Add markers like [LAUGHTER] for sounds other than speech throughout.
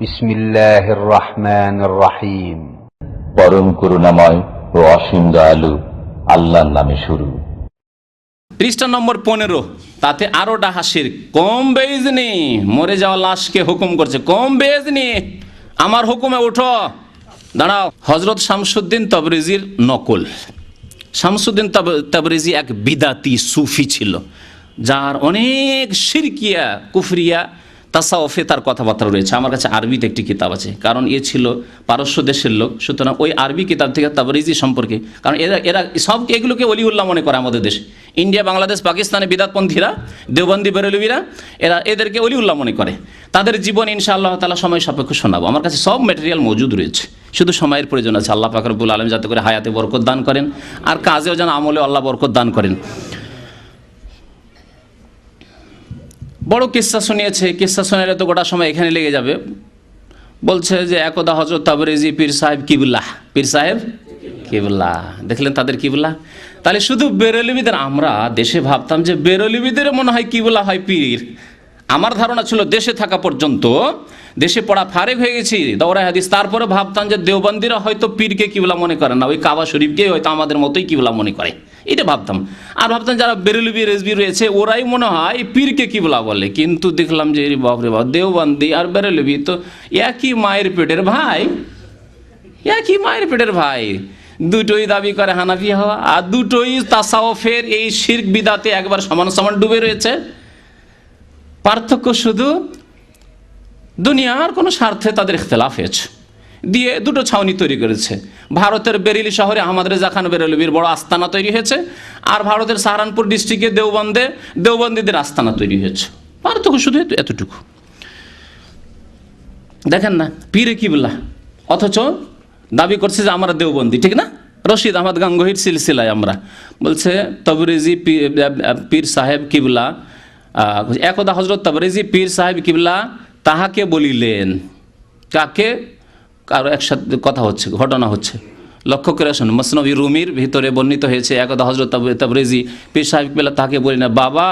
বিসমিল্লাহির রহমানির রহিম পরম করুণাময় ও অসীম দয়ালু আল্লাহর নামে শুরু। পৃষ্ঠা নম্বর পনেরো। তাতে আরও ডাহাসির কম বেজ নি মরে যাওয়া লাশকে হুকুম করছে। কম বেজ নি আমার হুকুমে উঠো। দাঁড়াও হজরত শামসুদ্দিন তবরিজির নকল। শামসুদ্দিন তাবরিজি এক বিদাতি সুফি ছিল যার অনেক সিরকিয়া কুফরিয়া তাসাওফে তার কথাবার্তা রয়েছে। আমার কাছে আরবিতে একটি কিতাব আছে। কারণ এ ছিল পারস্য দেশের লোক। সুতরাং ওই আরবি কিতাব থেকে তাবরিজি সম্পর্কে, কারণ এরা এরা সব এগুলোকে অলিউল্লাহ মনে করে আমাদের দেশে। ইন্ডিয়া, বাংলাদেশ, পাকিস্তানে বিদাতপন্থীরা, দেওবন্দি বেরলবিরা, এরা এদেরকে অলিউল্লাহ মনে করে। তাদের জীবন ইনশাআল্লাহ তালা সময় সাপেক্ষ শোনাবো। আমার কাছে সব ম্যাটেরিয়াল মজুদ রয়েছে। শুধু সময়ের প্রয়োজন আছে। আল্লাহ পাকরবুল আলম যাতে করে হায়াতে বরকত দান করেন। আর কাজেও যেন আমলে আল্লাহ বরকত দান করেন। বড় কিস্সা শুনিয়েছে কিস্সা শোনালে তো গোটা সময় এখানে লেগে যাবে। বলছে যে, একদা হজরত তাবরেজি পীর সাহেব কিবুল্লাহ পীর সাহেব কিবুল্লাহ দেখলেন তাদের কিবুল্লাহ তাহলে শুধু বেরলিবিদের আমরা দেশে ভাবতাম যে বেরলিবিদের মনে হয় কিবুল্লাহ হয় পীর। আমার ধারণা ছিল দেশে থাকা পর্যন্ত দেশে পড়া ফারেক হয়ে গেছি দৌড়াই হাদিস। তারপরে ভাবতাম যে, দেওবন্দিরা হয়তো পীরকে কিবলা মনে করে না, ওই কাবা শরীফকে হয়তো আমাদের মতোই কিবলা মনে করে। এটা ভাবতাম। আর ভাবতাম যারা বেরুলবি রেজবি রয়েছে, ওরাই মনে হয় পীরকে কিবলা বলে। কিন্তু দেখলাম যে বাপরে বাপ দেওবন্দি আর বেরুলবি তো একই মায়ের পেটের ভাই। একই মায়ের পেটের ভাই। দুটোই দাবি করে হানাফি হওয়া, আর দুটোই তাসাওফের এই শির্ক বিদাতে একবার সমান সমান ডুবে রয়েছে। পার্থক্য শুধু দুনিয়ার কোনো স্বার্থে তাদের ইখতলাফ হয়েছে। দিয়ে দুটো ছাউনি তৈরি করেছে। ভারতের বেরিলি শহরে আহমদ রেজা খান বেরেলবির বড় আস্তানা তৈরি হয়েছে। আর ভারতের সাহারানপুর ডিস্ট্রিক্টে দেওবন্দে, দেওবন্দীদের আস্তানা তৈরি হয়েছে। পার্থক্য শুধু এতটুকু। দেখেন না, পীরে কিবলা। অথচ দাবি করছে যে আমরা দেওবন্দি, ঠিক না? রশিদ আহমদ গাঙ্গহির সিলসিলায় আমরা। বলছে, তবরেজি পীর সাহেব কিবলা একদা হজরত তবরেজি পীর সাহেব কিবলা তাহাকে বলিলেন। কাকে? কারও একসাথে কথা হচ্ছে, ঘটনা হচ্ছে। লক্ষ্য করে শুনুন মসনবী রুমির ভিতরে বর্ণিত হয়েছে, একদা হজরত তাবরেজি পীর সাহেব কিবলা তাকে বলি না, বাবা,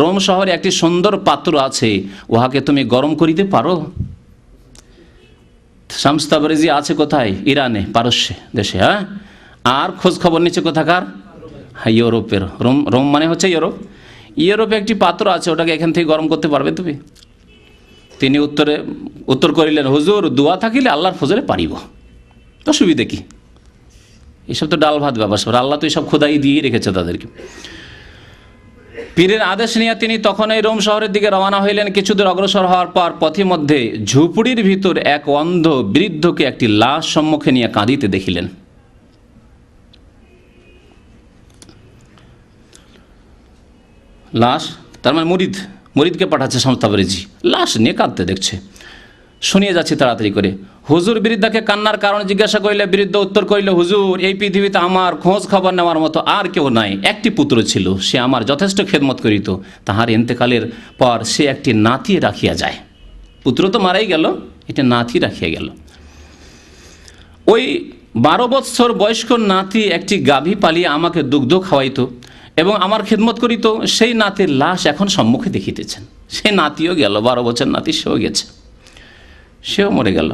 রোম শহরে একটি সুন্দর পাত্র আছে, উহাকে তুমি গরম করিতে পারো? শামস তাবরেজি আছে কোথায়? ইরানে, পারস্যে, দেশে হ্যাঁ? আর খোঁজ খবর নিচ্ছে কোথাকার? হ্যাঁ ইউরোপের, রোম রোম মানে হচ্ছে ইউরোপ। ইউরোপে একটি পাত্র আছে, ওটাকে এখান থেকে গরম করতে পারবে তুমি? তিনি উত্তরে, উত্তর করিলেন, হুজুর, দোয়া থাকিলে আল্লাহর ফজরে পারিব। অসুবিধে কি? এসব তো ডাল ভাত ব্যবসা আল্লাহ তো এসব খোদাই দিয়ে রেখেছে তাদেরকে। পীরের আদেশ নিয়ে তিনি তখন এই রোম শহরের দিকে রওনা হইলেন। কিছুদূর অগ্রসর হওয়ার পর পথে মধ্যে ঝুপড়ির ভিতর এক অন্ধ বৃদ্ধকে একটি লাশ সম্মুখে নিয়ে কাঁদিতে দেখিলেন। লাশ? তার মানে মুরিদ? মুরিদকে পাঠাচ্ছে সংস্থাবরেজি লাশ নিয়ে কাঁদতে দেখছে। শুনিয়ে যাচ্ছি তাড়াতাড়ি করে। হুজুর বৃদ্ধাকে কান্নার কারণ জিজ্ঞাসা করিলে বৃদ্ধ উত্তর করিল, হুজুর, এই পৃথিবীতে আমার খোঁজ খবর নেওয়ার মতো আর কেউ নাই। একটি পুত্র ছিল, সে আমার যথেষ্ট খেদমত করিত। তাহার এন্তেকালের পর সে একটি নাতি রাখিয়া যায়। পুত্র তো মারাই গেল এটা নাতি রাখিয়া গেল। ওই বারো বৎসর বয়স্ক নাতি একটি গাভী পালিয়ে আমাকে দুগ্ধ খাওয়াইতো। এবং আমার খেদমত করিত সেই নাতির লাশ এখন সম্মুখে দেখিতেছেন। সে নাতিও গেল, বারো বছর নাতি সেও গেছে। সেও মরে গেল।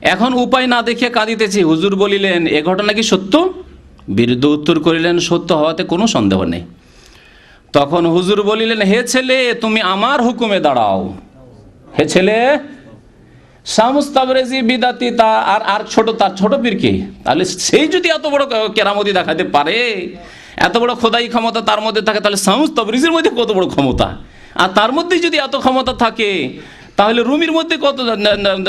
এখন উপায় না দেখিয়া কাঁদিতেছি। হুজুর বলিলেন, এ ঘটনা কি সত্য? বিরুদ্ধ উত্তর করিলেন, সত্য হওয়াতে কোনো সন্দেহ নেই। তখন হুজুর বলিলেন, হে ছেলে, তুমি আমার হুকুমে দাঁড়াও। হে ছেলে, শামস তাবরেজি বিদাতি তা আর আর ছোট, তার ছোট পীর কে? তাহলে সেই যদি এত বড় কেরামতি দেখাতে পারে এত বড় খোদাই ক্ষমতা তার মধ্যে থাকে, তাহলে শামস তাবরেজির মধ্যে কত বড় ক্ষমতা? আর তার মধ্যে যদি এত ক্ষমতা থাকে, তাহলে রুমির মধ্যে কত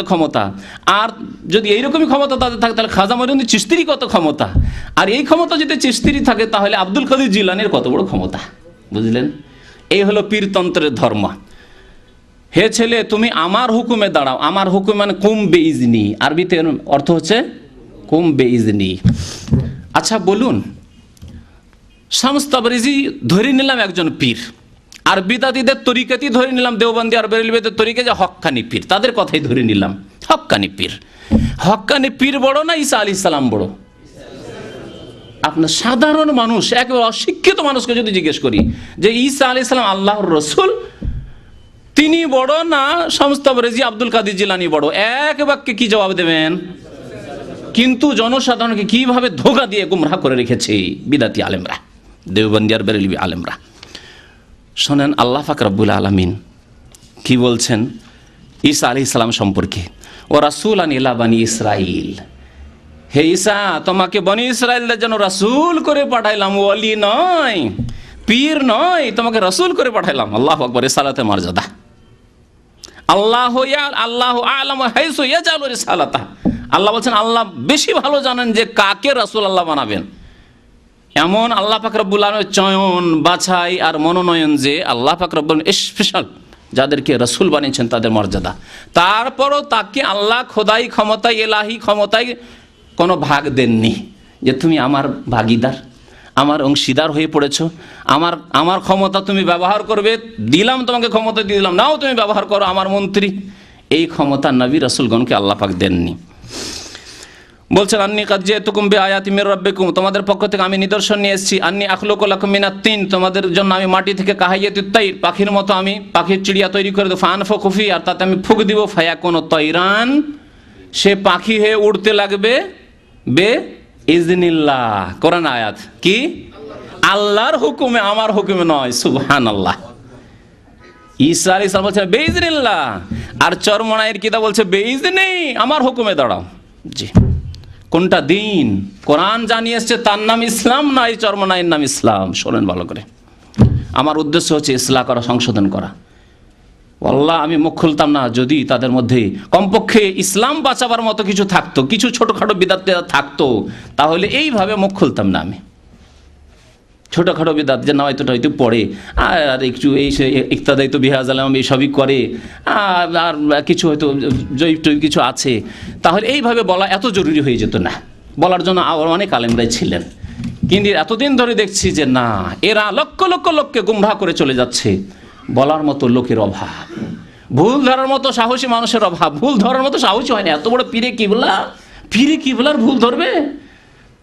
ক্ষমতা? আর যদি এইরকমই ক্ষমতা তাদের থাকে, তাহলে খাজা মরিন্দি চিস্তিরি কত ক্ষমতা? আর এই ক্ষমতা যদি চিস্তিরি থাকে, তাহলে আব্দুল কাদের জিলানের কত বড় ক্ষমতা? বুঝলেন? এই হলো পীরতন্ত্রের ধর্ম। হে ছেলে, তুমি আমার হুকুমে দাঁড়াও। আমার হুকুম মানে কুম বেইজনি। আরবিতে অর্থ হচ্ছে কুম বেইজনি। আচ্ছা বলুন শামস তাবরিজি ধরে নিলাম একজন পীর। আর বিদাতিদের তরিকাতেই ধরে নিলাম, দেওবন্দি আর বেরেলবেদের তরিকে যে হক্কানি পীর। তাদের কথাই ধরে নিলাম, হক্কানি পীর। হক্কানি পীর বড় না ঈসা আলী ইসলাম বড়? আপনার সাধারণ মানুষ, একেবারে অশিক্ষিত মানুষকে যদি জিজ্ঞেস করি যে ঈসা আলী ইসলাম আল্লাহর রসুল, তিনি বড় না সমস্ত রেজি আব্দুল কাদির জিলানি বড়? এক বাক্যে কি জবাব দেবেন? কিন্তু জনসাধারণকে কীভাবে ধোকা দিয়ে গুমরাহ করে রেখেছে বিদাতি আলেমরা? দেওবন্দিয়ার বেরেলবি আলেমরা। শোনেন, আল্লাহ ফাকরাবুল আলমিন কি বলছেন ঈসা আলি ইসলাম সম্পর্কে? ও রাসুল আন বানি ইসরাইল হে ঈসা, তোমাকে বনি ইসরায়েলদের জন্য রাসুল করে পাঠাইলাম ওলি নয়, পীর নয়, তোমাকে রাসূল করে পাঠাইলাম। আল্লাহ আকবর সালাতে মর্যাদা। আল্লাহ ইয়া- আল্লাহ আলম হাইসু ইয়াজালু রিসালাতা। আল্লাহ বলছেন, আল্লাহ বেশি ভালো জানেন যে কাকে রাসূল আল্লাহ বানাবেন। এমন আল্লাহ পাক রব্বুল আলমের চয়ন, বাছাই আর মনোনয়ন যে আল্লাহ পাক রব্বুল স্পেশাল যাদেরকে রসুল বানিয়েছেন তাদের মর্যাদা। তারপরও তাকে আল্লাহ খোদাই ক্ষমতায়, এলাহি ক্ষমতায় কোনো ভাগ দেননি যে তুমি আমার ভাগিদার, আমার অংশীদার হয়ে পড়েছ, আমার আমার ক্ষমতা তুমি ব্যবহার করবে, দিলাম তোমাকে ক্ষমতা দিয়ে দিলাম, নাও তুমি ব্যবহার করো, আমার মন্ত্রী। এই ক্ষমতা নবী রসুলগণকে আল্লাহ পাক দেননি। বলছেন, আন্নি কাজে তুকুম বে আয়াতি মের রব্বেকুম। তোমাদের পক্ষ থেকে আমি নিদর্শন নিয়ে এসেছি। আন্নি আখলোক লাকুম মিনাত তিন। তোমাদের জন্য আমি মাটি থেকে কাহাইয়ে তুত্তাই পাখির মতো আমি পাখির চিড়িয়া তৈরি করে দেবো। ফান ফুফি আর তাতে আমি ফুক দিব। ফায়া কোনো তৈরান। সে পাখি হয়ে উড়তে লাগবে বে ইজনিল্লাহ। কোরআন আয়াত। কি? আল্লাহর হুকুমে, আমার হুকুমে নয়। সুবহান আল্লাহ ঈসা আলী ইসলাম বলছে বেইজনিল্লাহ আর চরমনায়ের কিতাব বলছে বেইজনি আমার হুকুমে দাঁড়াও। জি। কোনটা দিন? কোরআন জানিয়ে এসছে, তার নাম ইসলাম না এই চরমনায়ের নাম ইসলাম? শোনেন ভালো করে। আমার উদ্দেশ্য হচ্ছে ইসলাম করা, সংশোধন করা। আল্লাহ আমি মুখ খুলতাম না, যদি তাদের মধ্যে কমপক্ষে ইসলাম বাঁচাবার মতো কিছু থাকতো, কিছু ছোটোখাটো বিদাত থাকতো, তাহলে এইভাবে মুখ খুলতাম না আমি। ছোটোখাটো বিদাত যে নয়তোটা হয়তো পড়ে। আর একটু এই ইকতাদাই তো বিহাজ আলম এইসবই করে। আর আর কিছু হয়তো জৈব টৈব কিছু আছে। তাহলে এইভাবে বলা এত জরুরি হয়ে যেত না। বলার জন্য আবার অনেক আলেমরাই ছিলেন। কিন্তু এতদিন ধরে দেখছি যে না, এরা লক্ষ লক্ষ লোককে গুম্ভা করে চলে যাচ্ছে। বলার মতো লোকের অভাব। ভুল ধরার মতো সাহসী মানুষের অভাব। ভুল ধরার মতো সাহসী হয় না। এত বড় পীরে কিবলা? পীরে কিবলার ভুল ধরবে?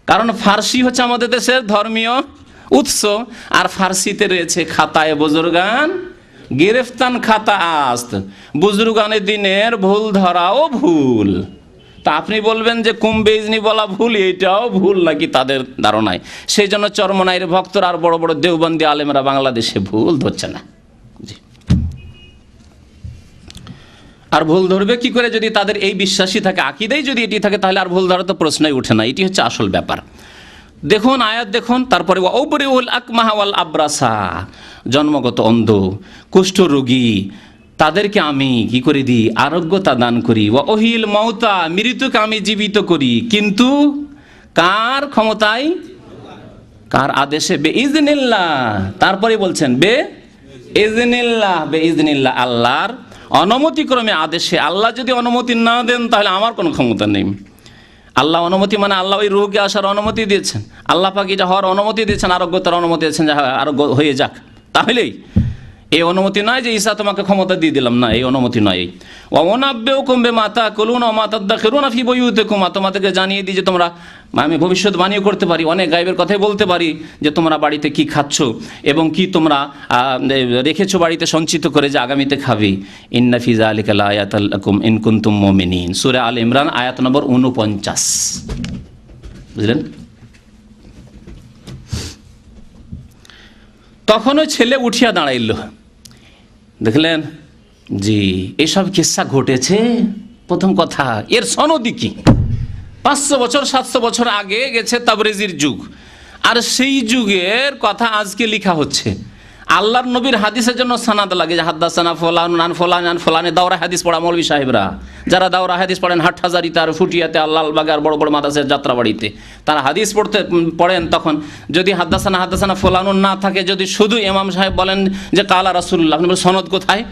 কারণ ফার্সি হচ্ছে আমাদের দেশের ধর্মীয় উৎস আর ফার্সিতে রয়েছে খাতায় বুজুর্গান, গিরেফতান খাতা আস্ত, বুজুর্গানের দিনের ভুল ধরাও ভুল। তা আপনি বলবেন যে কুম্বেজনি বলা ভুল, এটাও ভুল নাকি তাদের ধারণায়? সেই জন্য চরমনাইয়ের ভক্তরা আর বড় বড় দেওবন্দি আলেমরা বাংলাদেশে ভুল ধরছে না। আর ভুল ধরবে কি করে যদি তাদের এই বিশ্বাসী থাকে? আকিদাই যদি এটি থাকে, তাহলে আর ভুল ধরার তো প্রশ্নই উঠে না। এটি হচ্ছে আসল ব্যাপার। দেখুন, আয়াত দেখুন, তারপরে ওবরিউল আকমাহাওয়াল আব্রাসা, জন্মগত অন্ধ কুষ্ঠরোগী তাদেরকে আমি কি করে দিই? আরোগ্যতা দান করি। ও অহিল মৌতা মৃত্যুকে আমি জীবিত করি। কিন্তু কার ক্ষমতায়? কার আদেশে? বে ইজনিল্লাহ তারপরে বলছেন, বে ইজনিল্লাহ বে ইজনিল্লাহ আল্লাহর। অনুমতিক্রমে আদেশে আল্লাহ যদি অনুমতি না দেন, তাহলে আমার কোনো ক্ষমতা নেই। আল্লাহ অনুমতি মানে আল্লাহ ওই রোগে আসার অনুমতি দিয়েছেন। আল্লাহ পাকি এটা হওয়ার অনুমতি দিয়েছেন আরোগ্যতার অনুমতি দিয়েছেন যা আরোগ্য হয়ে যাক। তাহলেই এই অনুমতি নয় যে ঈশা তোমাকে ক্ষমতা দিয়ে দিলাম, না, এই অনুমতি নয় এই। অনাব্যেও কমবে মাতা কলুন ও মাতা দেখুন ফি বই কুমা তোমাদেরকে জানিয়ে দিই যে তোমরা আমি ভবিষ্যৎবাণীও করতে পারি, অনেক গাইবের কথাই বলতে পারি যে তোমরা বাড়িতে কি খাচ্ছ এবং কি তোমরা রেখেছো বাড়িতে সঞ্চিত করে যে আগামীতে খাবে। ইন্নাফিজা আলিকাল আয়াত আল্লাকুম ইনকুন্তুম মোমিনিন। সুরে আল ইমরান, আয়াত নম্বর উনপঞ্চাশ। বুঝলেন? তখন ওই ছেলে উঠিয়া দাঁড়াইল। দেখলেন? জি, এসব কিস্সা ঘটেছে? প্রথম কথা, এর সনদি কি? পাঁচশো বছর, সাতশো বছর আগে গেছে তাবরেজির যুগ। আর সেই যুগের কথা আজকে লেখা হচ্ছে। আল্লাহর নবীর হাদিসের জন্য সানাদ লাগে যে হাদ্দাসানা ফলান নান ফলান নান ফলানে দাওরা হাদিস পড়া মৌলবী সাহেবরা। যারা দাওরা হাদিস পড়েন হাট হাজারি তার ফুটিয়াতে আল্লাহবাগে আর বড় বড় মাদাসের যাত্রাবাড়িতে। তারা হাদিস পড়তে পড়েন তখন। যদি হাদ্দাসানা হাদ্দাসানা ফলানুন না থাকে, যদি শুধু ইমাম সাহেব বলেন যে, কালা রাসুল্লাহ সনদ কোথায়?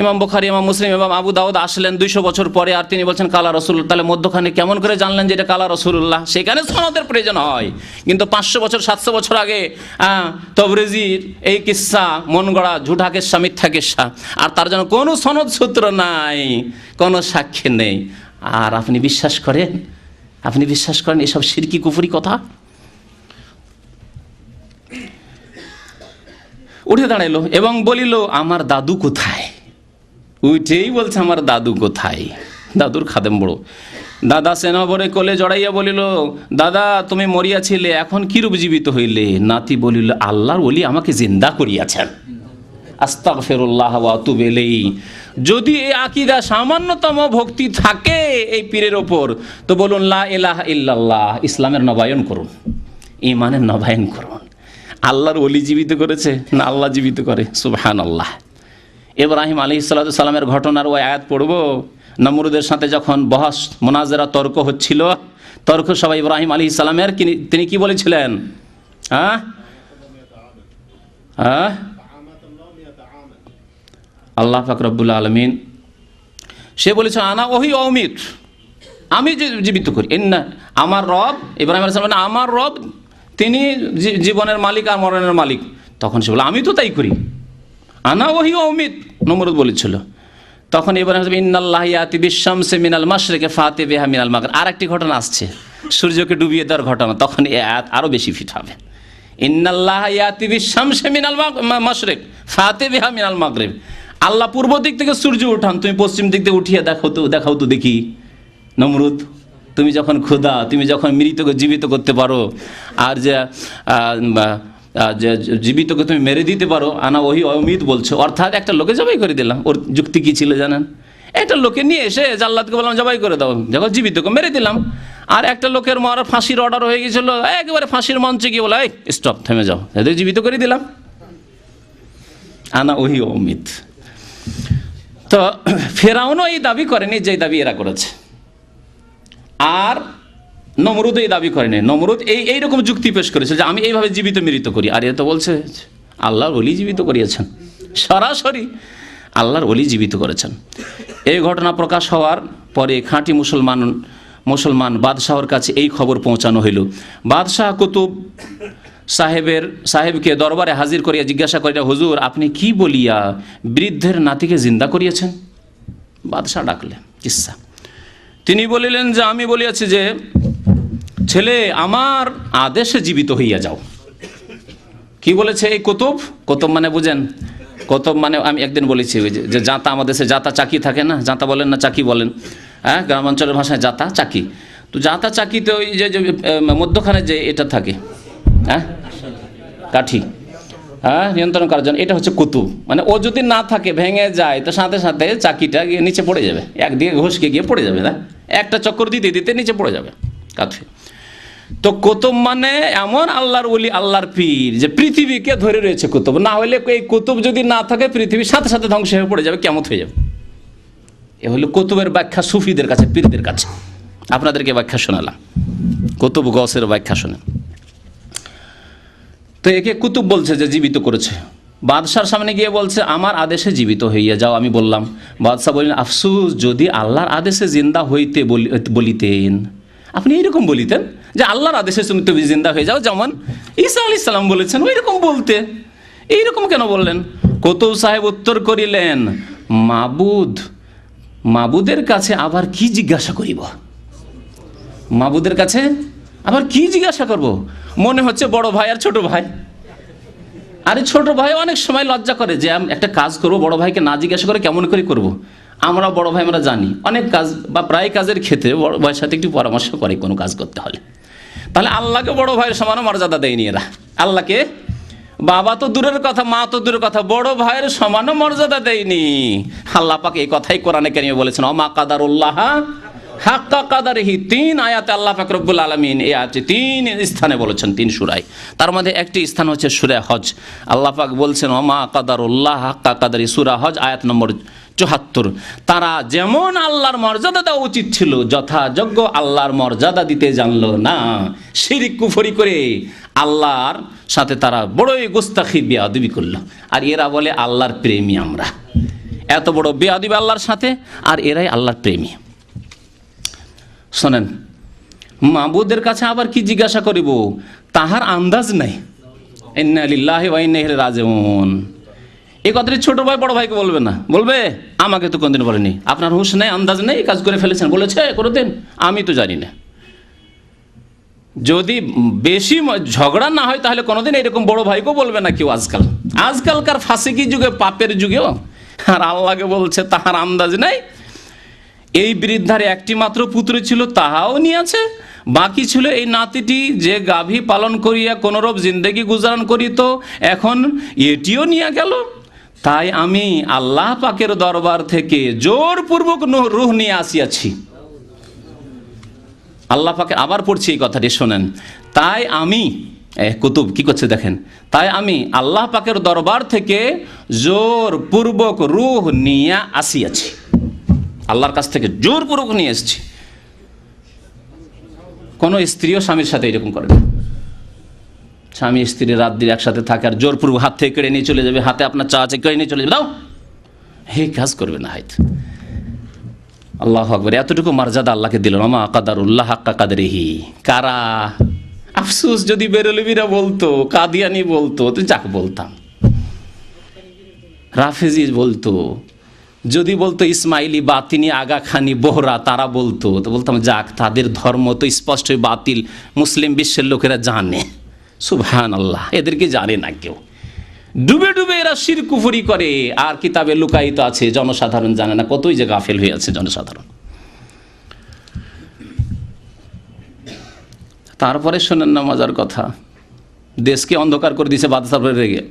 ইমাম বুখারি, ইমাম মুসলিম, ইমাম আবু দাউদ আসলেন দুইশো বছর পরে আর তিনি বলছেন, কালা রসুল তাহলে মধ্যখানে কেমন করে জানলেন যে এটা কালা রসুল্লাহ সেখানে সনদের প্রয়োজন হয়। কিন্তু পাঁচশো বছর, সাতশো বছর আগে তবরেজির এই কিস্সা মন গড়া ঝুঠা কিস্সা মিথ্যা আর তার জন্য কোনো সনদ সূত্র নাই, কোনো সাক্ষী নেই। আর আপনি বিশ্বাস করেন? আপনি বিশ্বাস করেন এসব সিরকি কুফুরি কথা? উঠে দাঁড়াইলো এবং বলিল, আমার দাদু কোথায়? উঠেই বলছে, আমার দাদু কোথায়? দাদুর খাদেম বড়। দাদা সেনাবরে কোলে জড়াইয়া বলিল, দাদা, তুমি মরিয়াছিলে, এখন কিরূপ জীবিত হইলে? নাতি বলিল, আল্লাহর ওলি আমাকে জিন্দা করিয়াছেন। আস্তাক ফেরুল্লাহ তুবেলেই যদি এই আকিদা সামান্যতম ভক্তি থাকে এই পীরের ওপর, তো বলুন, লা এলাহ ইল্লাল্লাহ, ইসলামের নবায়ন করুন ইমানের নবায়ন করুন। আল্লাহর ওলি জীবিত করেছে না আল্লাহ জীবিত করে? সুবহান আল্লাহ ইব্রাহিম আলী সাল্লামের ঘটনার ওই আয়াত পড়ব। নমরুদের সাথে যখন বহস, মোনাজেরা তর্ক হচ্ছিল, তর্ক সবাই ইব্রাহিম আলী ইসলামের তিনি কি বলেছিলেন? হ্যাঁ? হ্যাঁ? আল্লাহ ফাকরবুল আলমিন, সে বলেছে, আনা ওহি অমিত, আমি জীবিত করি। না আমার রব, ইব্রাহিম মানে আমার রব, তিনি জীবনের মালিক আর মরণের মালিক। তখন সে বলে, আমি তো তাই করি। আনা ওহি অমিত, নমরুদ বলেছিল। তখন এবার ইন্নাল্লাহ ইয়াতি বিশ্বাম সে মিনাল মাসরেকে ফাতে বেহা মিনাল মাগর আর একটি ঘটনা আসছে, সূর্যকে ডুবিয়ে দেওয়ার ঘটনা, তখন এ আরও বেশি ফিট হবে। ইন্নাল্লাহ ইয়াতি বিশ্বাম সে মিনাল মাসরেক ফাতে বেহা মিনাল মাগরেব। আল্লাহ পূর্ব দিক থেকে সূর্য উঠান, তুমি পশ্চিম দিক থেকে উঠিয়ে দেখাও তো দেখাও তো দেখি। নমরুদ, তুমি যখন ক্ষুধা, তুমি যখন মৃতকে জীবিত করতে পারো, আর যে জীবিতকে তুমি মেরে দিতে পারো, আনা ওই অমিত বলছো। অর্থাৎ একটা লোকে জবাই করে দিলাম। ওর যুক্তি কী ছিল জানেন? একটা লোকে নিয়ে এসে জাল্লাদকে বললাম, জবাই করে দাও। যখন জীবিতকে মেরে দিলাম। আর একটা লোকের মার ফাঁসির অর্ডার হয়ে গেছিল একেবারে ফাঁসির মঞ্চে গিয়ে বলে, এই স্টপ থেমে যাও। এদের জীবিত করে দিলাম। আনা ওহি অমিত। তো, ফেরাউনও এই দাবি করেনি যে দাবি এরা করেছে। আর নমরুদ এই দাবি করেনি নমরুদ এই এইরকম যুক্তি পেশ করেছে যে আমি এইভাবে জীবিত মৃত করি। আর এ তো বলছে আল্লাহর অলি জীবিত করিয়েছেন। সরাসরি আল্লাহর অলি জীবিত করেছেন। এই ঘটনা প্রকাশ হওয়ার পরে খাঁটি মুসলমান মুসলমান বাদশাহর কাছে এই খবর পৌঁছানো হইল। বাদশাহ কুতুব সাহেবের, সাহেবকে দরবারে হাজির করিয়া জিজ্ঞাসা করিয়া হুজুর, আপনি কি বলিয়া বৃদ্ধের নাতিকে জিন্দা করিয়েছেন? বাদশাহ ডাকলে কিসা? তিনি বলিলেন যে, আমি বলিয়াছি যে ছেলে আমার আদেশে জীবিত হইয়া যাও। কি বলেছে এই কুতুব? কুতুব মানে বুঝেন কুতুব মানে আমি একদিন বলেছি যে- জাতা আমাদের দেশে জাতা চাকি থাকে না? জাতা বলেন না চাকি বলেন? হ্যাঁ গ্রামাঞ্চলের ভাষায় জাতা চাকি। তো জাতা চাকিতে ওই যে, মধ্যখানে যে এটা থাকে হ্যাঁ? কাঠি হ্যাঁ নিয়ন্ত্রণ করার জন্য। এটা হচ্ছে কুতুব। মানে ও যদি না থাকে ভেঙে যায় তো সাথে সাথে চাকিটা গিয়ে নিচে পড়ে যাবে। একদিকে ঘষকে গিয়ে পড়ে যাবে না? একটা চক্কর দিতে দিতে নিচে পড়ে যাবে কাঠি। তো কুতুব মানে এমন আল্লাহর ওলি, আল্লাহর পীর যে পৃথিবীকে ধরে রয়েছে কুতুব। না হলে এই কুতুব যদি না থাকে পৃথিবীর সাথে সাথে ধ্বংস হয়ে পড়ে যাবে কেমন হয়ে যাবে। এ হলো কুতুবের ব্যাখ্যা সুফিদের কাছে, পীরদের কাছে। আপনাদেরকে ব্যাখ্যা শোনালাম। কুতুব গসের ব্যাখ্যা শোনেন। তো একে কুতুব বলছে যে জীবিত করেছে। বাদশার সামনে গিয়ে বলছে, আমার আদেশে জীবিত হইয়া যাও, আমি বললাম। বাদশাহ বললেন, আফসুস, যদি আল্লাহর আদেশে জিন্দা হইতে বলি- বলিতেন। আপনি এরকম বলিতেন? যে আল্লাহর আদেশে তুমি তুমি জিন্দা হয়ে যাও। যেমন ঈসা আলি সাল্লাম বলেছেন ওই রকম বলতে। এইরকম কেন বললেন? কৌতুব সাহেব উত্তর করিলেন, মাবুদ, মাবুদের কাছে আবার কি জিজ্ঞাসা করিব? মাবুদের কাছে আবার কি জিজ্ঞাসা করব? মনে হচ্ছে বড় ভাই আর ছোট ভাই। আরে ছোট ভাই অনেক সময় লজ্জা করে যে আমি একটা কাজ করব, বড় ভাইকে না জিজ্ঞাসা করে কেমন করে করব। আমরা বড় ভাই, আমরা জানি। অনেক কাজ বা প্রায় কাজের ক্ষেত্রে বড় ভাইয়ের সাথে একটু পরামর্শ করে কোনো কাজ করতে হলে। তাহলে আল্লাহকে বড় ভাইয়ের সমান মর্যাদা দেয়নি এরা। আল্লাহকে বাবা তো দূরের কথা, মা তো দূরের কথা, বড় ভাইয়ের সমানও মর্যাদা দেয়নি। আল্লাহ পাক এই কথাই কোরআনে কেরিমে বলেছেন, অমা কাদার উল্লাহ হাক্কা কাদারহি। তিন আয়াতে আল্লাহ ফাকরবুল আলমিন এই আয়াতে তিন স্থানে বলেছেন, তিন সুরায়। তার মধ্যে একটি স্থান হচ্ছে সুরে হজ। আল্লাহ পাক বলছেন, অমা কাদার উল্লাহ হাক্কা কাদারি। সুরা হজ আয়াত নম্বর চুহাত্তর তারা যেমন আল্লাহর মর্যাদা দেওয়া উচিত ছিল, যথাযোগ্য আল্লাহর মর্যাদা দিতে জানলো না। শিরিক কুফরি করে আল্লাহর সাথে তারা বড়ই গোস্তাখি, বেয়াদবি করল। আর এরা বলে, আল্লাহর প্রেমী আমরা। এত বড় বেয়াদবি আল্লাহর সাথে, আর এরাই আল্লাহর প্রেমী। শোনেন, মাবুদের কাছে আবার কি জিজ্ঞাসা করিব? তাহার আন্দাজ নাই। এন্নালিল্লাহি ওয়াইনাহি রাজিউন। এই কথাটি ছোট ভাই, বড় ভাইকে বলবে না। বলবে, আমাকে তো কোনদিন বলেনি। আপনার হুঁশ নেই আন্দাজ নেই, কাজ করে ফেলেছেন। বলেছে, কোনোদিন। আমি তো জানি না। যদি বেশি ঝগড়া না হয়, তাহলে কোনোদিন এরকম বড় ভাইকেও বলবে না কেউ আজকাল। আজকালকার ফাঁসিকি যুগে, পাপের যুগেও? আর আল্লাহকে বলছে, তাহার আন্দাজ নাই। এই বৃদ্ধার একটি মাত্র পুত্র ছিল, তাহাও নিয়েছে। বাকি ছিল এই নাতিটি যে গাভী পালন করিয়া কোনোরূপ জিন্দেগি গুজারণ করিত, এখন এটিও নিয়ে গেল। তাই আমি আল্লাহ পাকের দরবার থেকে জোরপূর্বক রুহ নিয়ে আসিয়াছি। আল্লাহ পাকে আবার পড়ছি এই কথাটি, শোনেন। তাই আমি কুতুব, কি করছে দেখেন? তাই আমি আল্লাহ পাকের দরবার থেকে জোরপূর্বক রুহ নিয়ে আসিয়াছি। আল্লাহর কাছ থেকে জোরপূর্বক নিয়ে এসেছি। কোনো স্ত্রীও স্বামীর সাথে এরকম করে না। স্বামী স্ত্রী রাত দিন একসাথে থাকে আর জোরপূর্বক হাত থেকে কেড়ে নিয়ে চলে যাবে, হাতে আপনার চা আছে, কেড়ে নিয়ে চলে যাবে। দাও। হে, কাজ করবে না, হয়তো। আল্লাহ আকবর, এতটুকু মর্যাদা আল্লাহকে দিল আমা কাদার উল্লাহ হাক্কা কাদেরহি। কারা? আফসুস, যদি বেরলবিরা বলতো, কাদিয়ানি বলতো, তো যাক, বলতাম। রাফেজি বলতো, যদি বলতো ইসমাইলি বাতিনি আগা খানি বোহরা, তারা বলতো, তো বলতাম, যাক, তাদের ধর্ম তো স্পষ্টই বাতিল, মুসলিম বিশ্বের লোকেরা জানে। সুবহান আল্লাহ এদেরকে জানে না কেউ। ডুবে ডুবে এরা শির কুফুরি করে, আর কিতাবে লুকায়িত আছে, জনসাধারণ জানে না কতই যে গাফেল হয়ে আছে জনসাধারণ। তারপরে শোনেন না মজার কথা, দেশকে অন্ধকার করে দিয়েছে বাদশাহ রেগে।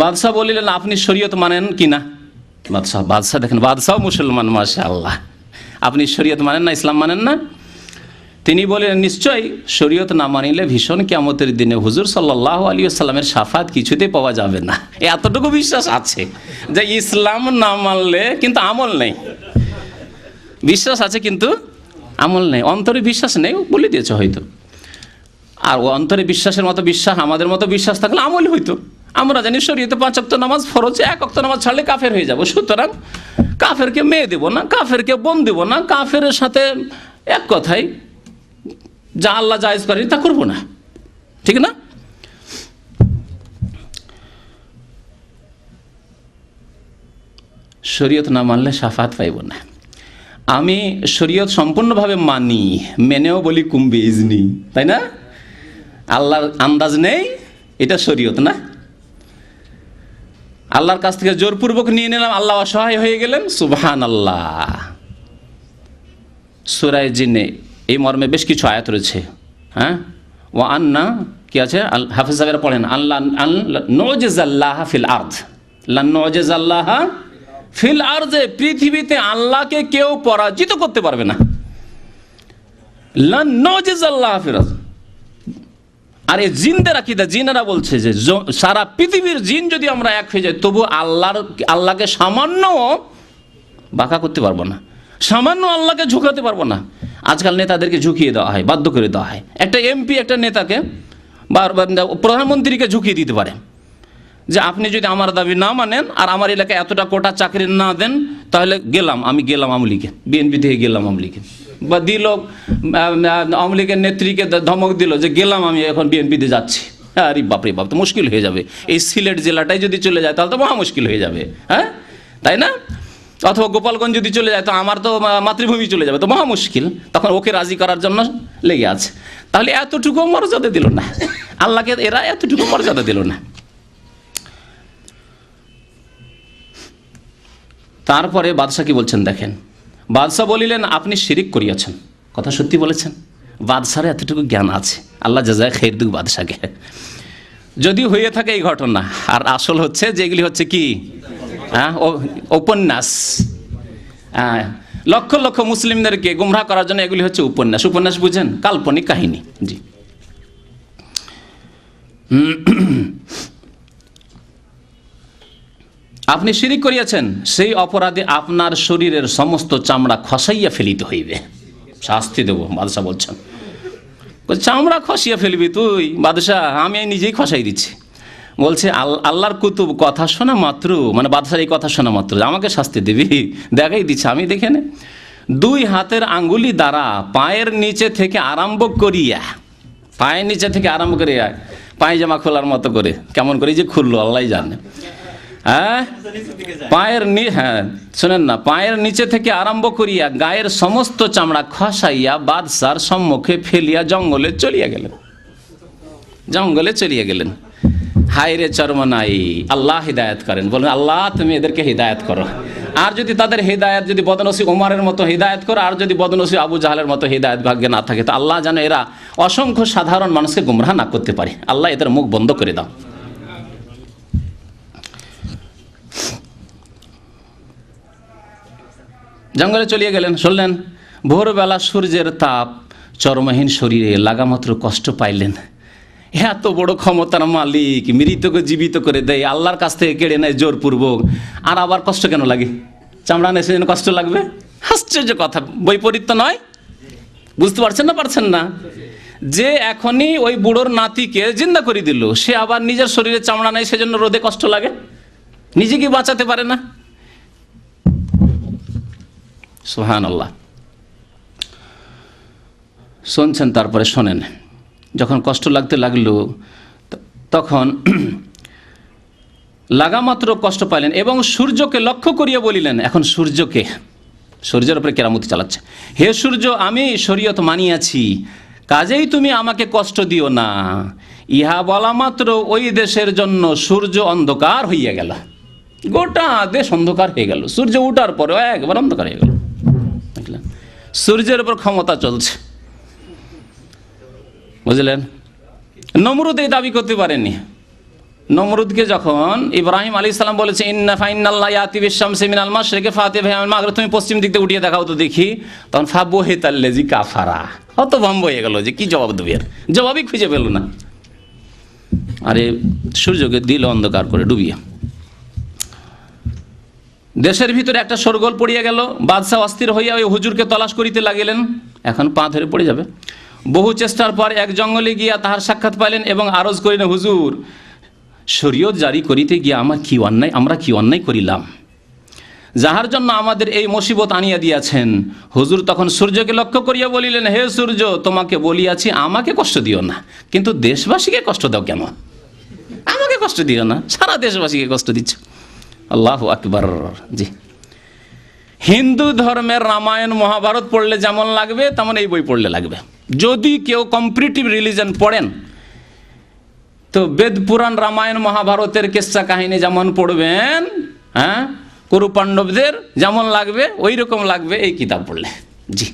বাদশাহ বলিলেন, আপনি শরীয়ত মানেন কি না? বাদশাহ বাদশাহ দেখেন, বাদশাহ মুসলমান মাসা আল্লাহ আপনি শরীয়ত মানেন না, ইসলাম মানেন না? তিনি বলেন, নিশ্চয়ই শরীয়ত না মানিলে ভীষণ কেমতের দিনে হুজুর সাল্লাহ আলী সাল্লামের সাফাত কিছুতেই পাওয়া যাবে না। এতটুকু বিশ্বাস আছে যে ইসলাম না মানলে কিন্তু আমল নেই। বিশ্বাস আছে কিন্তু আমল নেই। অন্তরে বিশ্বাস নেই বলে দিয়েছে হয়তো। আর অন্তরে বিশ্বাসের মতো বিশ্বাস, আমাদের মতো বিশ্বাস থাকলে আমল হইতো। আমরা জানি শরীয়তে পাঁচ অক্ত নামাজ ফরজ, এক অক্ত নামাজ ছাড়লে কাফের হয়ে যাব। সুতরাং কাফেরকে মেয়ে দেবো না, কাফেরকে বোন দেবো না কাফের সাথে এক কথাই যা আল্লাহ জায়েজ করেনি তা করব না। ঠিক না? শরীয়ত না মানলে সাফাত পাইব না। আমি শরীয়ত সম্পূর্ণভাবে মানি, মেনেও বলি কুম্বি ইজনি তাই না? আল্লাহর আন্দাজ নেই, এটা শরীয়ত না। আল্লাহর কাছ থেকে জোরপূর্বক নিয়ে নিলাম, আল্লাহ অসহায় হয়ে গেলেন সুবহান আল্লাহ সুরায় জিনে এই মর্মে বেশ কিছু আয়াত রয়েছে। হ্যাঁ? ও আন্না, কি আছে? হাফিজ সাহেবেরা পড়েন আল্লাহ নজেজাল্লাহ ফিল আর্থ নজেজাল্লাহ ফিল আর্জে পৃথিবীতে আল্লাহকে কেউ পরাজিত করতে পারবে না। ফিরাজ আর এই জিনদের আকিদা, জিনেরা বলছে যে সারা পৃথিবীর জিন যদি আমরা এক হয়ে যাই, তবু আল্লাহর, আল্লাহকে সামান্য বাঁকা করতে পারব না। সামান্য আল্লাহকে ঝুঁকাতে পারব না। আজকাল নেতাদেরকে ঝুঁকিয়ে দেওয়া হয়, বাধ্য করে দেওয়া হয়। একটা এমপি, একটা নেতাকে বা প্রধানমন্ত্রীকে ঝুঁকিয়ে দিতে পারে। যে আপনি যদি আমার দাবি না মানেন আর আমার এলাকায় এতটা কোটা চাকরি না দেন, তাহলে গেলাম, আমি গেলাম আমলিকে বিএনপি থেকে গেলাম আমলিকে বা দিল আওয়ামী লীগের নেত্রীকে ধমক দিল যে গেলাম আমি এখন বিএনপিতে যাচ্ছি। হ্যাঁ আরে বাপরে বাপ, তো মুশকিল হয়ে যাবে। এই সিলেট জেলাটাই যদি চলে যায়, তাহলে তো মহা মুশকিল হয়ে যাবে। হ্যাঁ তাই না? অথবা গোপালগঞ্জ যদি চলে যায়, তো আমার তো মাতৃভূমি চলে যাবে, তো মহা মুশকিল। তখন ওকে রাজি করার জন্য লেগে আছে। তাহলে এতটুকু মর্যাদা দিল না। আল্লাহকে এরা এতটুকু মর্যাদা দিল না। তারপরে বাদশাহ কি বলছেন দেখেন? বাদশাহ বলিলেন, আপনি শিরিক করিয়াছেন। কথা সত্যি বলেছেন। বাদশার এতটুকু জ্ঞান আছে। আল্লাহ জাজায় খের দুক বাদশাকে যদি হয়ে থাকে এই ঘটনা, আর আসল হচ্ছে, যেগুলি হচ্ছে কি? হ্যাঁ? উপন্যাস। হ্যাঁ। লক্ষ লক্ষ মুসলিমদেরকে গুমরাহ করার জন্য এগুলি হচ্ছে উপন্যাস। উপন্যাস বুঝেন? কাল্পনিক কাহিনী। জি। আপনি শিরিক করিয়াছেন, সেই অপরাধে আপনার শরীরের সমস্ত চামড়া খসাইয়া ফেলিতে হইবে। শাস্তি দেবো, বাদশাহ বলছেন। চামড়া খসিয়া ফেলবি তুই, বাদশাহ, আমি নিজেই খসাই দিচ্ছি। বলছে, আল- আল্লাহর কুতুব কথা শোনা মাত্র মানে বাদশার এই কথা শোনা মাত্র, আমাকে শাস্তি দিবি, দেখাই দিচ্ছে, আমি দেখে নে। দুই হাতের আঙ্গুলি দ্বারা পায়ের নিচে থেকে আরম্ভ করিয়া, পায়ের নিচে থেকে আরম্ভ করিয়া, পায়জামা খোলার মতো করে, কেমন করে যে খুললো আল্লাহ জানে। হ্যাঁ? পায়ের নি হ্যাঁ শোনেন না, পায়ের নিচে থেকে আরম্ভ করিয়া গায়ের সমস্ত চামড়া খসাইয়া বাদশার সম্মুখে ফেলিয়া জঙ্গলে চলিয়া গেলেন। জঙ্গলে চলিয়া গেলেন। হায় রে চরমনাই, আল্লাহ হিদায়ত করেন। বলেন, আল্লাহ, তুমি এদেরকে হিদায়ত করো। আর যদি তাদের হিদায়ত, যদি বদনসি উমারের মতো হিদায়ত করো, আর যদি বদনসি আবু জাহালের মতো হিদায়ত ভাগ্যে না থাকে, তো আল্লাহ যেন এরা অসংখ্য সাধারণ মানুষকে গুমরাহ না করতে পারে। আল্লাহ এদের মুখ বন্ধ করে দাও। জঙ্গলে চলিয়ে গেলেন, শুনলেন, ভোরবেলা সূর্যের তাপ চরমহীন শরীরে লাগামাত্র কষ্ট পাইলেন। এত বড় ক্ষমতার মালিক, মৃতকে জীবিত করে দেয়, আল্লাহর কাছ থেকে কেড়ে নেয় জোরপূর্বক। আর আবার কষ্ট কেন লাগে? চামড়া নেই সেজন্য কষ্ট লাগবে? আশ্চর্য কথা, বৈপরীত্য নয়? বুঝতে পারছেন না পারছেন না? যে এখনই ওই বুড়োর নাতিকে জিন্দা করে দিল, সে আবার নিজের শরীরে চামড়া নেই সেজন্য রোদে কষ্ট লাগে? নিজে কি বাঁচাতে পারে না? সোহান আল্লাহ শুনছেন, তারপরে শোনেন। যখন কষ্ট লাগতে লাগল তখন [CLEARS THROAT] লাগামাত্র কষ্ট পাইলেন এবং সূর্যকে লক্ষ্য করিয়া বলিলেন, এখন সূর্যকে? সূর্যের উপরে কেরামতি চালাচ্ছে। হে সূর্য, আমি শরীয়ত মানিয়াছি, কাজেই তুমি আমাকে কষ্ট দিও না। ইহা বলা মাত্র ওই দেশের জন্য সূর্য অন্ধকার হইয়া গেল। গোটা দেশ অন্ধকার হয়ে গেল। সূর্য উঠার পরে একবার অন্ধকার হয়ে গেল। সূর্যের উপর ক্ষমতা চলছে। বুঝলেন? নমরুদ এই দাবি করতে পারেনি নমরুদকে যখন ইব্রাহিম আলী সালাম বলেছে, ইন্না বিশ্বাম ফাতে তুমি পশ্চিম দিক থেকে উঠিয়ে দেখাও তো দেখি, তখন ফাবো হে তাল্লে জি কাফারা। অত ভম্ব হয়ে গেল যে কি জবাব দেবে জবাবই খুঁজে পেল না। আরে, সূর্যকে দিল অন্ধকার করে ডুবিয়ে। দেশের ভিতরে একটা সরগোল পড়িয়া গেল, বাদশাহ অস্থির হইয়া ওই হুজুরকে তলাশ করিতে লাগিলেন। এখন পা ধরে পড়ে যাবে। বহু চেষ্টার পর এক জঙ্গলে গিয়া তাহার সাক্ষাৎ পাইলেন এবং আরজ করিলেন, হুজুর, শরীয়ত জারি করিতে গিয়া আমার কি অন্যায়, আমরা কি অন্যায় করিলাম? যাহার জন্য আমাদের এই মুসিবত আনিয়া দিয়াছেন। হুজুর তখন সূর্যকে লক্ষ্য করিয়া বলিলেন, হে সূর্য, তোমাকে বলিয়াছি, আমাকে কষ্ট দিও না। কিন্তু দেশবাসীকে কষ্ট দাও কেন? আমাকে কষ্ট দিও না। সারা দেশবাসীকে কষ্ট দিচ্ছ। আল্লাহ আকবর। জি। হিন্দু ধর্মের রামায়ণ, মহাভারত পড়লে যেমন লাগবে, তেমন এই বই পড়লে লাগবে। যদি কেউ কম্পিটিটিভ রিলিজন পড়েন, তো বেদ পুরাণ, রামায়ণ, মহাভারতের কেসা কাহিনী যেমন পড়বেন হ্যাঁ কুরু পাণ্ডবদের যেমন লাগবে ওই রকম লাগবে এই কিতাব পড়লে। জি।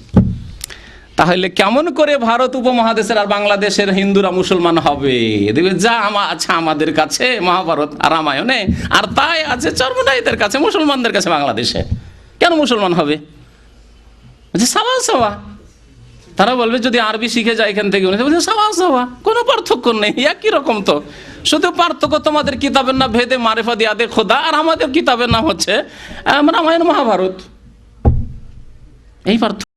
তাহলে কেমন করে ভারত উপমহাদেশের আর বাংলাদেশের হিন্দুরা মুসলমান হবে? দেখবে যা আমা, আছে আমাদের কাছে, মহাভারত আর রামায়ণে, আর তাই আছে চর্মনাইদের কাছে, মুসলমানদের কাছে বাংলাদেশে। কেন মুসলমান হবে? সাবা সাবা তারা বলবে, যদি আরবি শিখে যায় এখান থেকে বলছে সাবা কোনো পার্থক্য নেই, একই রকম তো। শুধু পার্থক্য তোমাদের কিতাবের নাম ভেদে মারেফা দিয়াদে খোদা, আর আমাদের কিতাবের নাম হচ্ছে রামায়ণ মহাভারত। এই পার্থক্য